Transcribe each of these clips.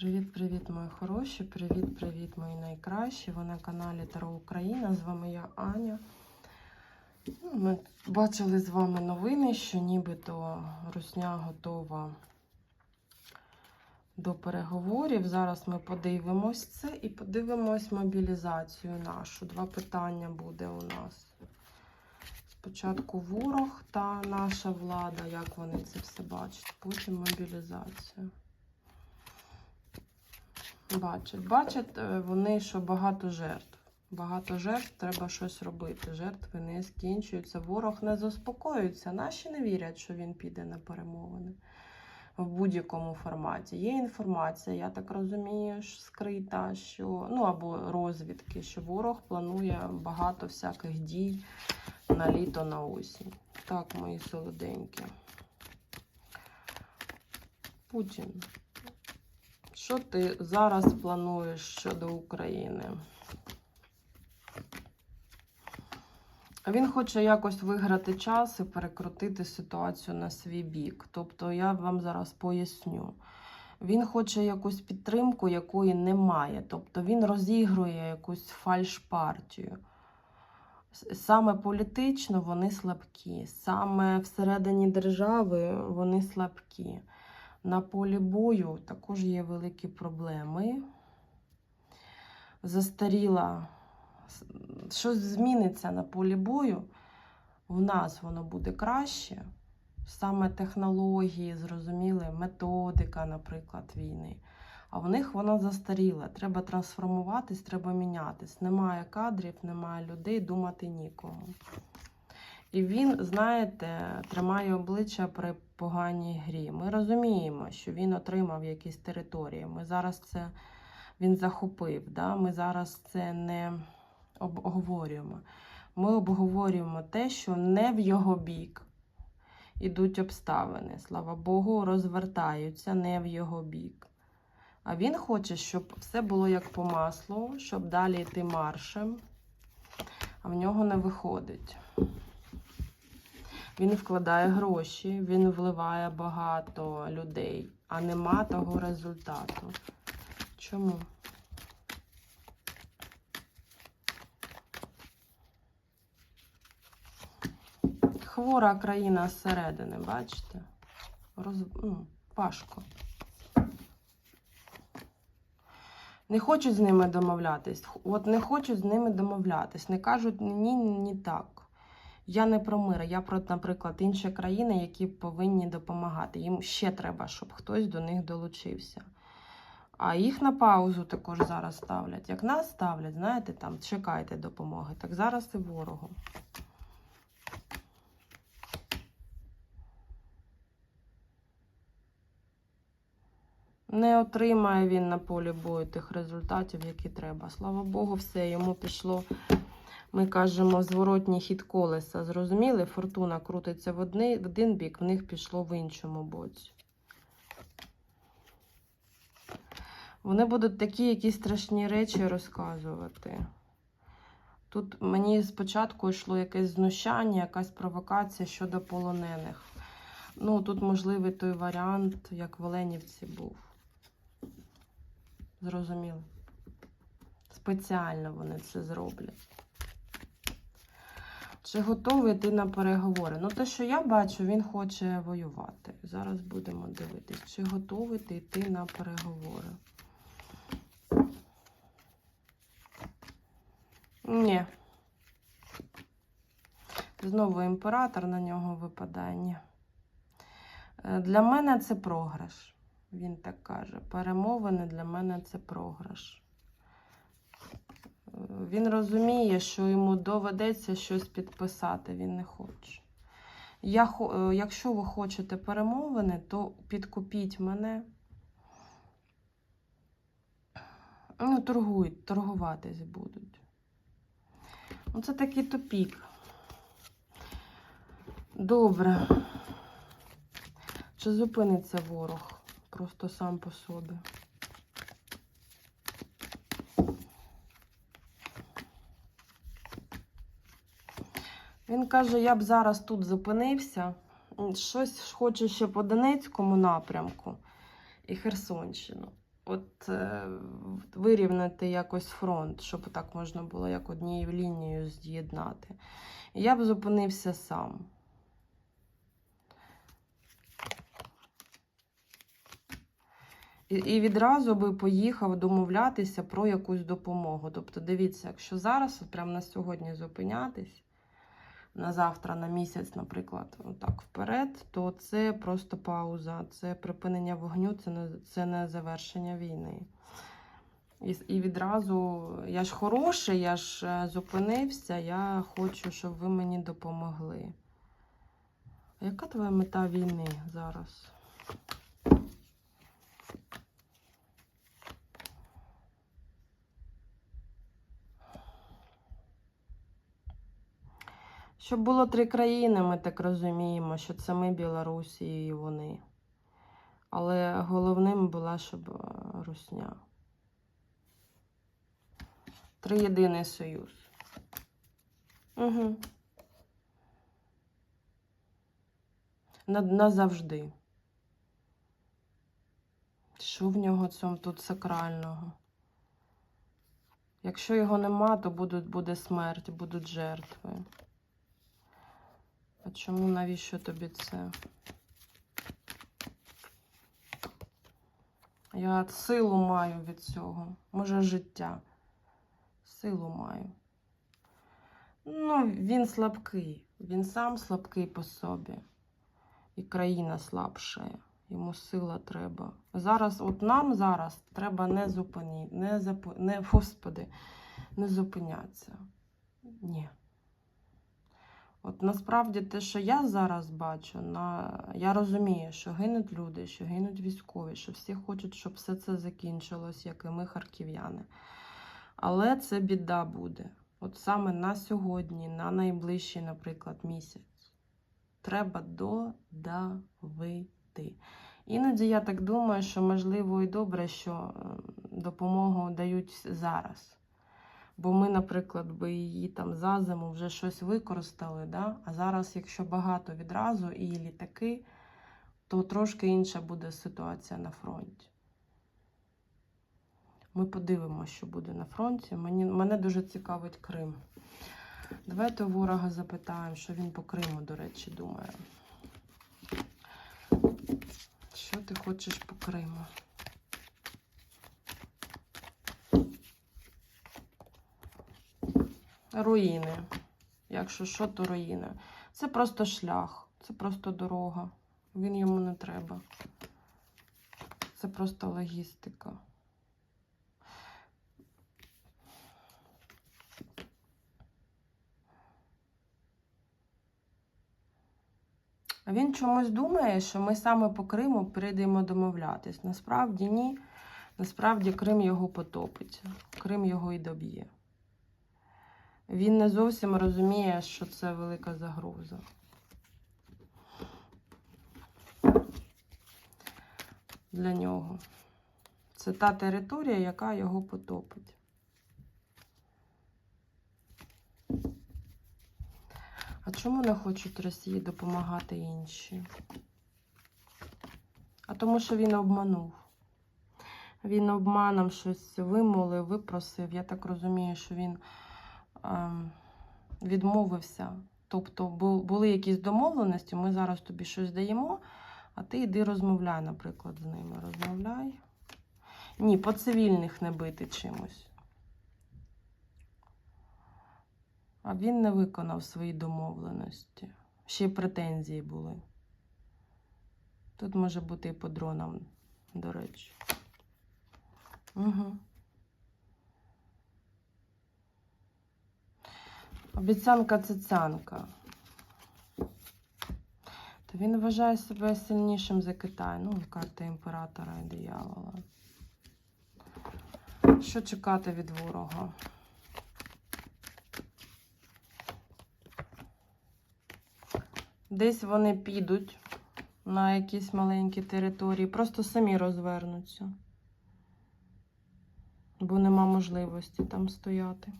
Привіт-привіт, мої хороші! Привіт-привіт, мої найкращі! Ви на каналі Таро Україна. З вами я Аня. Ну, Ми бачили з вами новини, що нібито Русня готова до переговорів. Зараз ми подивимось це і подивимось мобілізацію нашу. Два питання буде у нас. Спочатку ворог та наша влада, як вони це все бачать, потім мобілізацію. Бачать. Бачать е, вони, що багато жертв. Багато жертв, треба щось робити. Жертви не скінчуються. Ворог не заспокоюється. Наші не вірять, що він піде на перемовини в будь-якому форматі. Є інформація, я так розумію, скрита, що ну або розвідки, що ворог планує багато всяких дій на літо, на осінь. Так, мої солоденькі. Путін. Що ти зараз плануєш щодо України? Він хоче якось виграти час і перекрутити ситуацію на свій бік. Тобто, я вам зараз поясню. Він хоче якусь підтримку, якої немає. Тобто він розігрує якусь фальш-партію. Саме політично вони слабкі, саме всередині держави вони слабкі. На полі бою також є великі проблеми. Застаріла, щось зміниться на полі бою. В нас воно буде краще. Саме технології, зрозуміли, методика, наприклад, війни. А в них вона застаріла. Треба трансформуватись, треба мінятись. Немає кадрів, немає людей, думати нікому. І він, знаєте, тримає обличчя при поганій грі. Ми розуміємо, що він отримав якісь території. Ми зараз це він захопив. Да? Ми зараз це не обговорюємо. Ми обговорюємо те, що не в його бік ідуть обставини. Слава Богу, розвертаються не в його бік. А він хоче, щоб все було як по маслу, щоб далі йти маршем, а в нього не виходить. Він вкладає гроші, він вливає багато людей, а нема того результату. Чому? Хвора країна зсередини, бачите? Роз... Ну, важко. Не хочуть з ними домовлятись. От не хочуть з ними домовлятись. Не кажуть ні, ні так. Я не про мир, я про, наприклад, інші країни, які повинні допомагати. Їм ще треба, щоб хтось до них долучився. А їх на паузу також зараз ставлять. Як нас ставлять, знаєте, там чекайте допомоги. Так зараз і ворогу. Не отримає він на полі бою тих результатів, які треба. Слава Богу, все йому пішло. Ми кажемо зворотній хід колеса. Зрозуміли? Фортуна крутиться в, одни, в один бік, в них пішло в іншому боці. Вони будуть такі якісь страшні речі розказувати. Тут мені спочатку йшло якесь знущання, якась провокація щодо полонених. Ну, тут можливий той варіант, як в Оленівці був. Зрозуміло. Спеціально вони це зроблять. Чи готовий ти на переговори? Ну, те, що я бачу, він хоче воювати. Зараз будемо дивитись, чи готовий ти йти на переговори. Ні. Знову імператор на нього випадає. Е, Для мене це програш. Він так каже. Перемовини для мене це програш. Він розуміє, що йому доведеться щось підписати, він не хоче. Я, Якщо ви хочете перемовини, то підкупіть мене. Ну, торгують, торгуватись будуть. Ну, це такий тупік. Добре. Чи зупиниться ворог просто сам по собі? Він каже, я б зараз тут зупинився. Щось хоче ще по Донецькому напрямку і Херсонщину. от е, вирівняти якось фронт, щоб так можна було як однією лінією з'єднати. Я б зупинився сам. І відразу би поїхав домовлятися про якусь допомогу. Тобто, дивіться, якщо зараз, от прямо на сьогодні зупинятись, на завтра, на місяць, наприклад, так вперед, то це просто пауза, це припинення вогню, це не, це не завершення війни. І, і відразу я ж хороший, я ж е, зупинився, я хочу, щоб ви мені допомогли. А яка твоя мета війни зараз? Щоб було три країни, ми так розуміємо, що це ми, Білорусі і вони. Але головним була, щоб е, Русня. Триєдиний союз. Угу. Назавжди. Що в нього цьому тут сакрального? Якщо його нема, то будуть, буде смерть, будуть жертви. А чому навіщо тобі це? Я силу маю від цього. Може, життя. Силу маю. Ну, він слабкий. Він сам слабкий по собі. І країна слабша. Йому сила треба. Зараз, от нам зараз треба не зупинити, не, зап... не господи, не зупинятися. Ні. От насправді те, що я зараз бачу, на... я розумію, що гинуть люди, що гинуть військові, що всі хочуть, щоб все це закінчилось, як і ми, харків'яни. Але це біда буде. От саме на сьогодні, на найближчий, наприклад, місяць, треба додавити. Іноді я так думаю, що можливо і добре, що е, допомогу дають зараз. Бо ми, наприклад, би її там за зиму вже щось використали, да? а зараз, якщо багато відразу і літаки, то трошки інша буде ситуація на фронті. Ми подивимося, що буде на фронті. Мені, мене дуже цікавить Крим. Давайте ворога запитаємо, що він по Криму, до речі, думає. Що ти хочеш по Криму? Руїни. Якщо що, то руїни. Це просто шлях, це просто дорога. Він йому не треба. Це просто логістика. Він чомусь думає, що ми саме по Криму прийдемо домовлятись. Насправді ні. Насправді Крим його потопить. Крим його і доб'є. Він не зовсім розуміє, що це велика загроза. Для нього. Це та територія, яка його потопить. А чому не хочуть Росії допомагати інші? А тому, що він обманув. Він обманом щось вимолив, випросив. Я так розумію, що він відмовився. Тобто були якісь домовленості, ми зараз тобі щось даємо, а ти йди розмовляй, наприклад, з ними. Розмовляй. Ні, по цивільних не бити чимось. А він не виконав свої домовленості. Ще й претензії були. Тут може бути і по дронам, до речі. Угу. Обіцянка цицянка. То він вважає себе сильнішим за Китай. Ну, карта імператора і диявола. Що чекати від ворога? Десь вони підуть на якісь маленькі території, просто самі розвернуться. Бо нема можливості там стояти.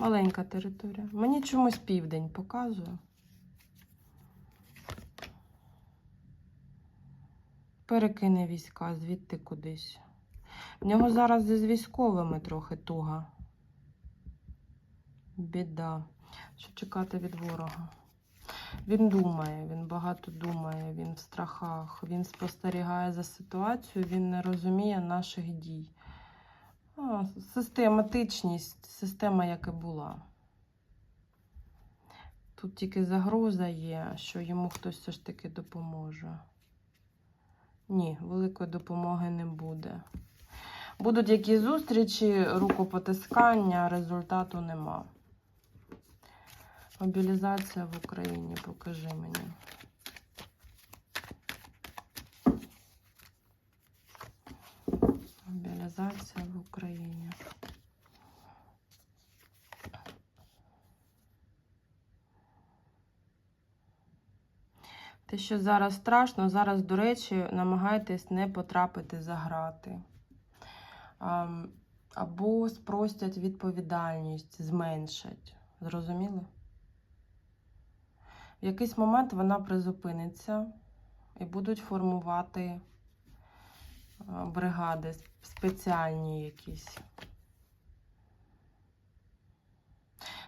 Маленька територія. Мені чомусь південь показує. Перекине війська звідти кудись. В нього зараз із військовими трохи туга. Біда. Що чекати від ворога? Він думає, він багато думає, він в страхах, він спостерігає за ситуацією, він не розуміє наших дій. Систематичність, система, як і була. Тут тільки загроза є, що йому хтось все ж таки допоможе. Ні, великої допомоги не буде. Будуть якісь зустрічі, рукопотискання, результату нема. Мобілізація в Україні, покажи мені. Мобілізація в Україні. Те, що зараз страшно, зараз, до речі, намагайтесь не потрапити за грати. Або спростять відповідальність, зменшать. Зрозуміли? В якийсь момент вона призупиниться і будуть формувати бригади спеціальні якісь.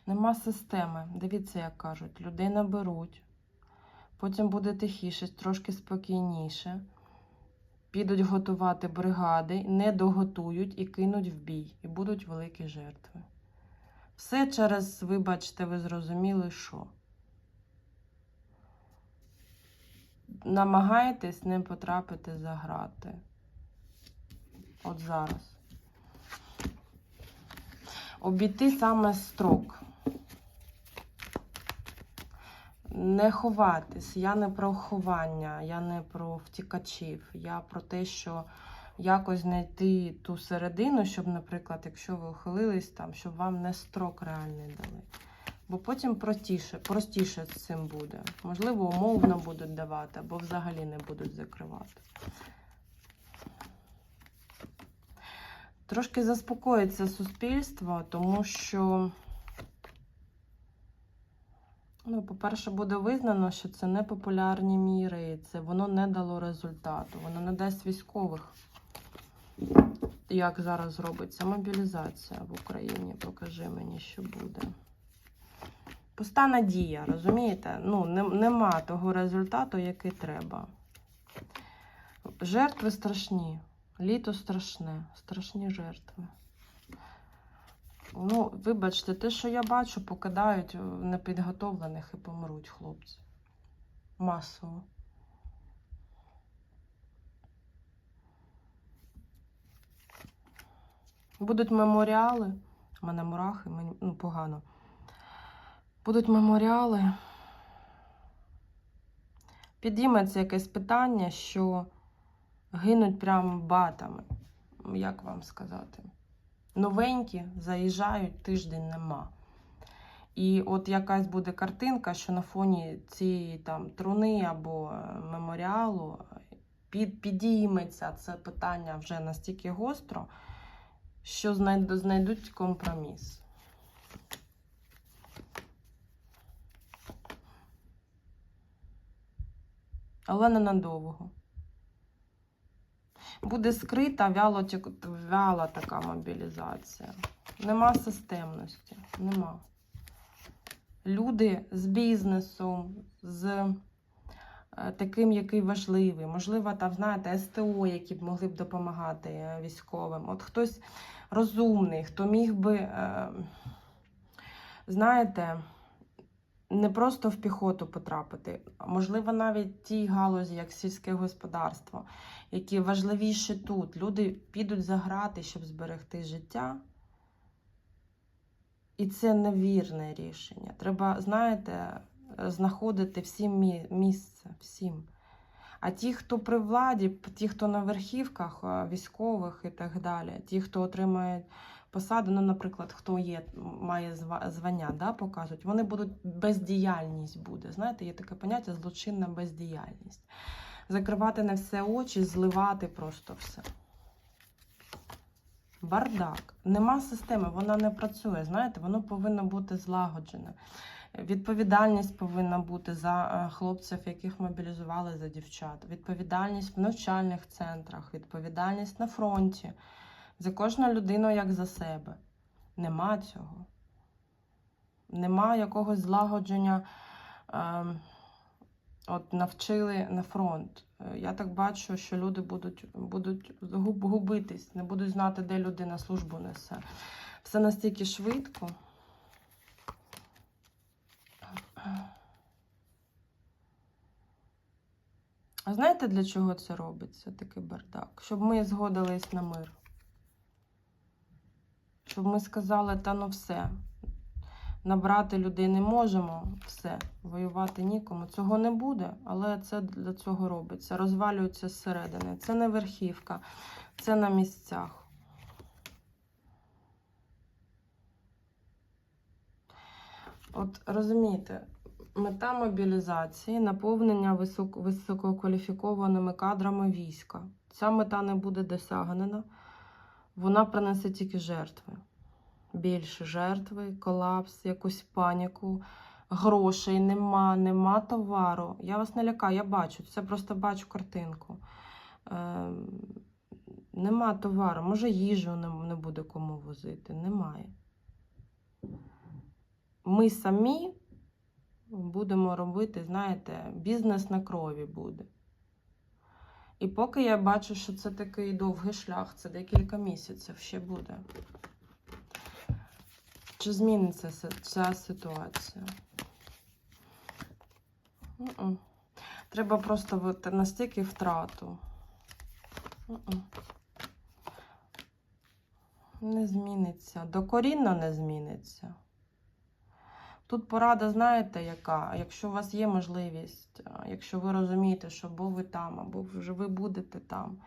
Нема системи. Дивіться, як кажуть, людей наберуть. Потім буде тихіше, трошки спокійніше. Підуть готувати бригади, не доготують і кинуть в бій. І будуть великі жертви. Все через, вибачте, ви зрозуміли, що. Намагайтесь не потрапити за грати. От зараз. Обійти саме строк. Не ховатись. Я не про ховання, я не про втікачів. Я про те, що якось знайти ту середину, щоб, наприклад, якщо ви ухилились там, щоб вам не строк реальний дали. Бо потім простіше, простіше з цим буде. Можливо, умовно будуть давати, або взагалі не будуть закривати. Трошки заспокоїться суспільство, тому що, ну, по-перше, буде визнано, що це непопулярні міри, і це воно не дало результату. Воно не дасть військових. Як зараз робиться мобілізація в Україні? Покажи мені, що буде. Пуста надія, розумієте? Ну, не, нема того результату, який треба. Жертви страшні. Літо страшне, страшні жертви. Ну, вибачте, те, що я бачу, покидають непідготовлених і помруть хлопці. Масово. Будуть меморіали. У мене мурахи, мені ну, погано. Будуть меморіали. Підійметься якесь питання, що гинуть прям батами. Як вам сказати? Новенькі заїжджають, тиждень нема. І от якась буде картинка, що на фоні цієї там труни або е, меморіалу під, підійметься це питання вже настільки гостро, що знайду- знайдуть компроміс. Але ненадовго. Буде скрита вяло, вяла така мобілізація. Нема системності. Нема. Люди з бізнесом, з е, таким, який важливий. Можливо, там, знаєте, СТО, які б могли б допомагати е, військовим. От хтось розумний, хто міг би, е, знаєте, не просто в піхоту потрапити, можливо, навіть ті галузі, як сільське господарство, які важливіші тут. Люди підуть за грати, щоб зберегти життя. І це невірне рішення. Треба, знаєте, знаходити всім місце, всім. А ті, хто при владі, ті, хто на верхівках е, військових і так далі, ті, хто отримає посаду, ну, наприклад, хто є, має звання, да, показують, вони будуть бездіяльність буде. Знаєте, є таке поняття злочинна бездіяльність. Закривати на все очі, зливати просто все. Бардак. Нема системи, вона не працює. Знаєте, воно повинно бути злагоджене. Відповідальність повинна бути за е, хлопців, яких мобілізували за дівчат. Відповідальність в навчальних центрах, відповідальність на фронті. За кожну людину як за себе. Нема цього. Нема якогось злагодження. Ем, от навчили на фронт. Е, Я так бачу, що люди будуть, будуть губитись, не будуть знати, де людина службу несе. Все настільки швидко. А знаєте, для чого це робиться, такий бардак? Щоб ми згодились на мир. Щоб ми сказали, та ну все, набрати людей не можемо, все, воювати нікому. Цього не буде, але це для цього робиться. Розвалюється зсередини. Це не верхівка, це на місцях. От розумієте, мета мобілізації наповнення висок, висококваліфікованими кадрами війська. Ця мета не буде досягнена, вона принесе тільки жертви більше жертви, колапс, якусь паніку, грошей нема, нема товару. Я вас не лякаю, я бачу, це просто бачу картинку. Е, нема товару, може їжу не, не буде кому возити. Немає. Ми самі будемо робити, знаєте, бізнес на крові буде. І поки я бачу, що це такий довгий шлях, це декілька місяців ще буде. Чи зміниться ця ситуація? М-м. Треба просто от настільки втрату. М-м. Не зміниться. Докорінно не зміниться. Тут порада, знаєте, яка? Якщо у вас є можливість, якщо ви розумієте, що або ви там, або вже ви будете там,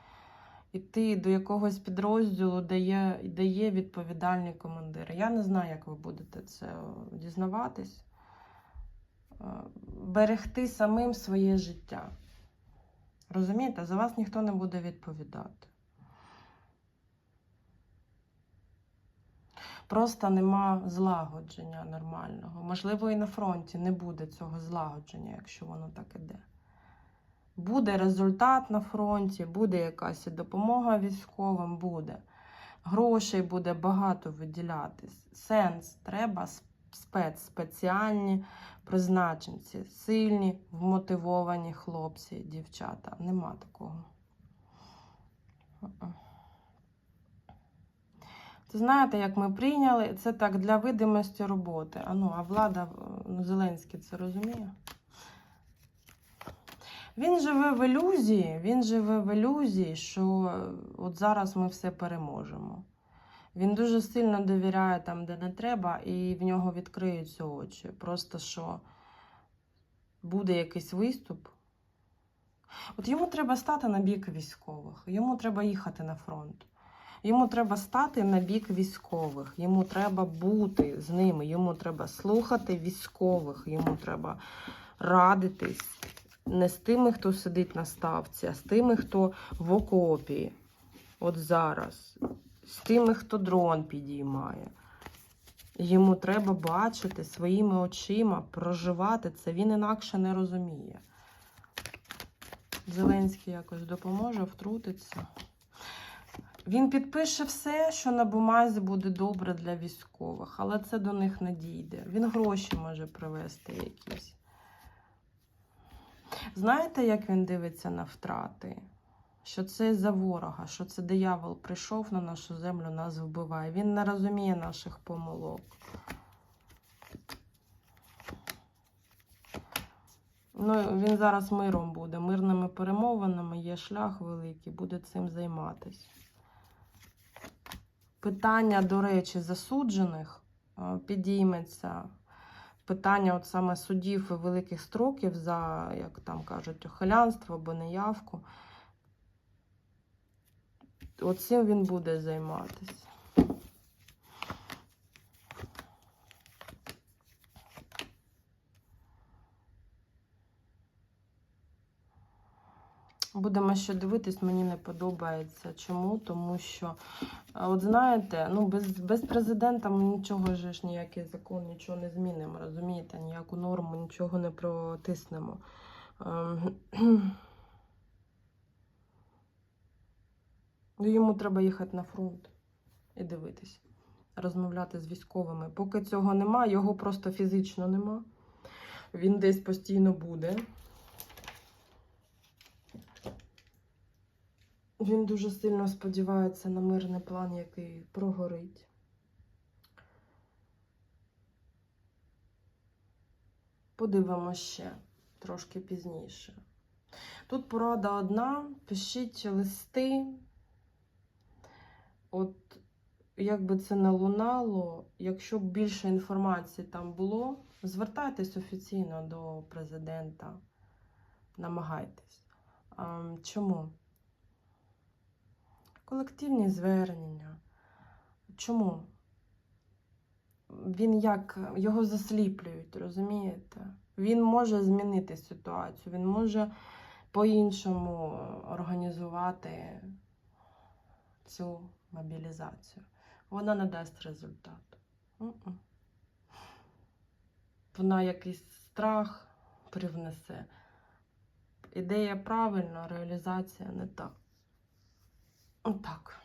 іти до якогось підрозділу, де є, де є відповідальні командири. Я не знаю, як ви будете це е, дізнаватись. Е, Берегти самим своє життя. Розумієте, за вас ніхто не буде відповідати. Просто нема злагодження нормального. Можливо, і на фронті не буде цього злагодження, якщо воно так іде. Буде результат на фронті, буде якась допомога військовим, буде. Грошей буде багато виділятись. Сенс треба спец, спеціальні призначенці, сильні, вмотивовані хлопці, дівчата. Нема такого. Знаєте, як ми прийняли, це так для видимості роботи. А, ну, а влада, ну, Зеленський це розуміє? Він живе в ілюзії, він живе в ілюзії, що е, от зараз ми все переможемо. Він дуже сильно довіряє там, де не треба, і в нього відкриються очі. Просто що буде якийсь виступ. От йому треба стати на бік військових, йому треба їхати на фронт. Йому треба стати на бік військових, йому треба бути з ними, йому треба слухати військових, йому треба радитись не з тими, хто сидить на ставці, а з тими, хто в окопі, от зараз, з тими, хто дрон підіймає. Йому треба бачити своїми очима, проживати це. Він інакше не розуміє. Зеленський якось допоможе, втрутиться. Він підпише все, що на бумазі буде добре для військових, але це до них не дійде. Він гроші може привезти якісь. Знаєте, як він дивиться на втрати? Що це за ворога, що це диявол прийшов на нашу землю, нас вбиває. Він не розуміє наших помилок. Ну, він зараз миром буде, мирними перемовинами, є шлях великий, буде цим займатися. Питання, до речі, засуджених е, підійметься. Питання от саме судів і великих строків за, як там кажуть, охилянство або неявку. От цим він буде займатися. Будемо ще дивитись, мені не подобається. Чому? Тому що, е, от знаєте, ну без, без президента ми нічого ж ніякий закон, нічого не змінимо, розумієте? Ніяку норму, нічого не протиснемо. Ем, Ну, йому треба їхати на фронт і дивитись, розмовляти з військовими. Поки цього нема, його просто фізично нема. Він десь постійно буде. Він дуже сильно сподівається на мирний план, який прогорить. Подивимося ще трошки пізніше. Тут порада одна: пишіть листи. От як би це не лунало, якщо б більше інформації там було, звертайтесь офіційно до президента, намагайтесь. А, чому? Колективні звернення. Чому? Він як його засліплюють, розумієте? Він може змінити ситуацію, він може по-іншому організувати цю мобілізацію. Вона не дасть результату. Вона якийсь страх привнесе. Ідея правильна, реалізація не так. Отак.